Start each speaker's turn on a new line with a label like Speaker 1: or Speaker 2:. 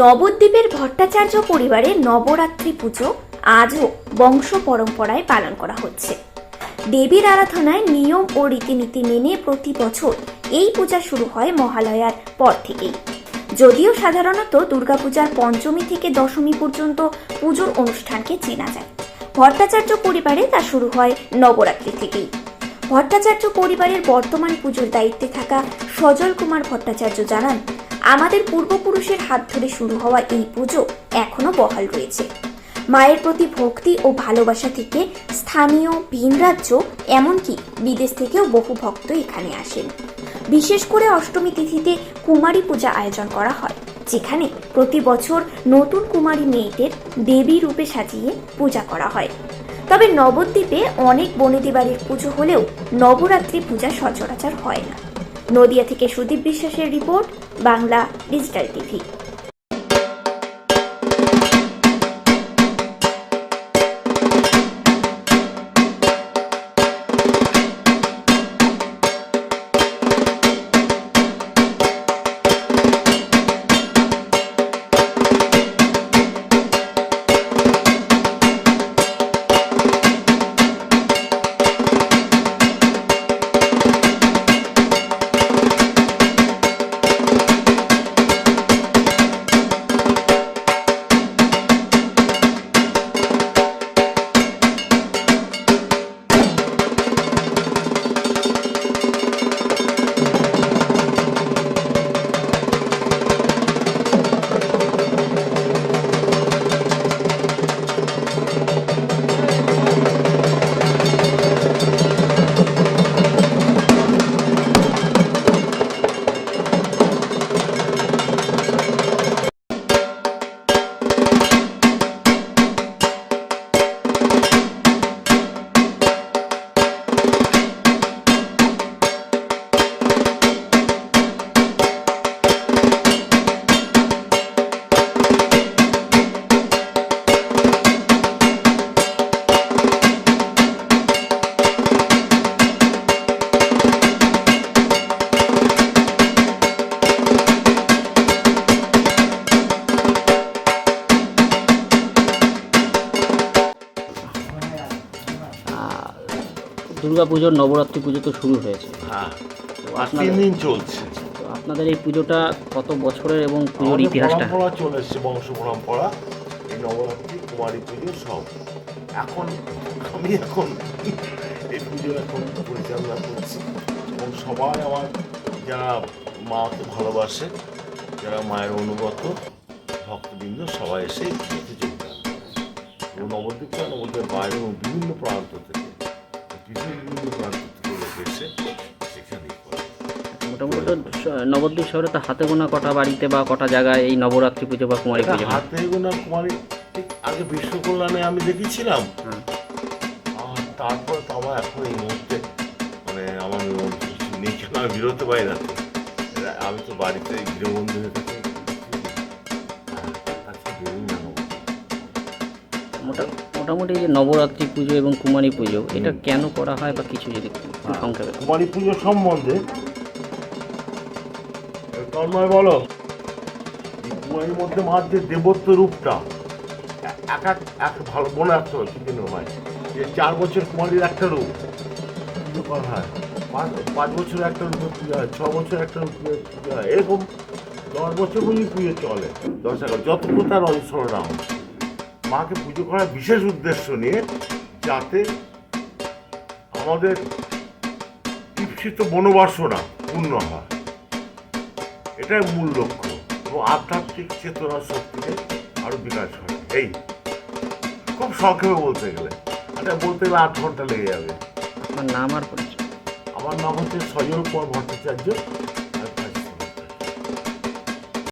Speaker 1: নবদ্বীপের ভট্টাচার্য পরিবারে নবরাত্রি পুজো আজও বংশ পরম্পরায় পালন করা হচ্ছে। দেবীর আরাধনায় নিয়ম ও রীতিনীতি মেনে প্রতি বছর এই পূজা শুরু হয় মহালয়ার পর থেকেই। যদিও সাধারণত দুর্গাপূজার পঞ্চমী থেকে দশমী পর্যন্ত পুজোর অনুষ্ঠানকে চেনা যায়। ভট্টাচার্য পরিবারে তা শুরু হয় নবরাত্রি থেকেই। ভট্টাচার্য পরিবারের বর্তমান পুজোর দায়িত্বে থাকা সজল কুমার ভট্টাচার্য জানান আমাদের পূর্বপুরুষের হাত ধরে শুরু হওয়া এই পুজো এখনও বহাল রয়েছে। মায়ের প্রতি ভক্তি ও ভালোবাসা থেকে স্থানীয় ভিন রাজ্য, এমনকি বিদেশ থেকেও বহু ভক্ত এখানে আসেন। বিশেষ করে অষ্টমী তিথিতে কুমারী পূজা আয়োজন করা হয়, যেখানে প্রতি বছর নতুন কুমারী মেয়েদের দেবী রূপে সাজিয়ে পূজা করা হয়। তবে নবদ্বীপে অনেক বনেদি বাড়ির পুজো হলেও নবরাত্রি পূজা সচরাচর হয় না। নদিয়া থেকে সুদীপ বিশ্বাসের report Bangla digital TV.
Speaker 2: Durga পুজোর নবরাত্রি পুজো তো শুরু হয়েছে।
Speaker 3: হ্যাঁ তিন দিন চলছে।
Speaker 2: তো আপনাদের এই পুজোটা কত বছরের এবং পুজোর ইতিহাসটা?
Speaker 3: পরম্পরা চলে এসছে বংশ পরম্পরা এই নবরাত্রি কুমারী পুজো সব। এখন আমি এখন এই পুজো এখন পরিচালনা করছি। এবং সবাই আমার যারা মাকে ভালোবাসে যারা মায়ের অনুগত ভক্তবৃন্দ সবাই এসে যোগদান এবং নবদ্বীপটা নবদ্বীপের বাইরে এবং বিভিন্ন প্রান্ত থেকে। বিভিন্ন
Speaker 2: মোটামুটি নবদ্বীপ শহরে তো হাতে গোনা কটা বাড়িতে বা কটা জায়গায় এই নবরাত্রি পুজো বা কুমারী পুজো?
Speaker 3: হাতে গোনা কুমারী ঠিক আগে বিশ্ব কল্যাণে আমি দেখেছিলাম। আর তারপর তো আমার এখন এই মুহূর্তে মানে আমার কেন আমি বেরোতে পারি না। আমি তো বাড়িতে গৃহবন্ধু হয়ে থাকি। হ্যাঁ,
Speaker 2: মোটামুটি যে নবরাত্রি পুজো এবং কুমারী পুজো এটা কেন করা হয় বা কিছু যদি সংক্ষেপে
Speaker 3: কুমারী পুজো সম্বন্ধে তন্ময় বলো। কুমারীর মধ্যে মার যে দেবত্ব রূপটা এক এক এক ভালো মনে রাখতে হবে কিন্তু নয়। যে চার বছর কুমারীর একটা রূপ পুজো করা হয়? পাঁচ পাঁচ বছর একটা রূপে পুজো হয় ছ বছর একটা রূপে পুজো হয় এরকম দশ বছর পর্যন্ত পুজো চলে। দশ এগারো যতক্ষণ তার অনুসরণ হয় মাকে পুজো করার বিশেষ উদ্দেশ্য নিয়ে যাতে আমাদের ঈপ্সিত বনবাসনা পূর্ণ হয়। এটাই মূল লক্ষ্য এবং আধ্যাত্মিক চেতনা শক্তিকে আরও বিকাশ হয়। এই খুব সংক্ষেপে বলতে গেলে। এটা বলতে গেলে আট ঘণ্টা লেগে যাবে।
Speaker 2: আপনার নাম আর পরিচয়?
Speaker 3: আমার নাম হচ্ছে সজল কুমার ভট্টাচার্য।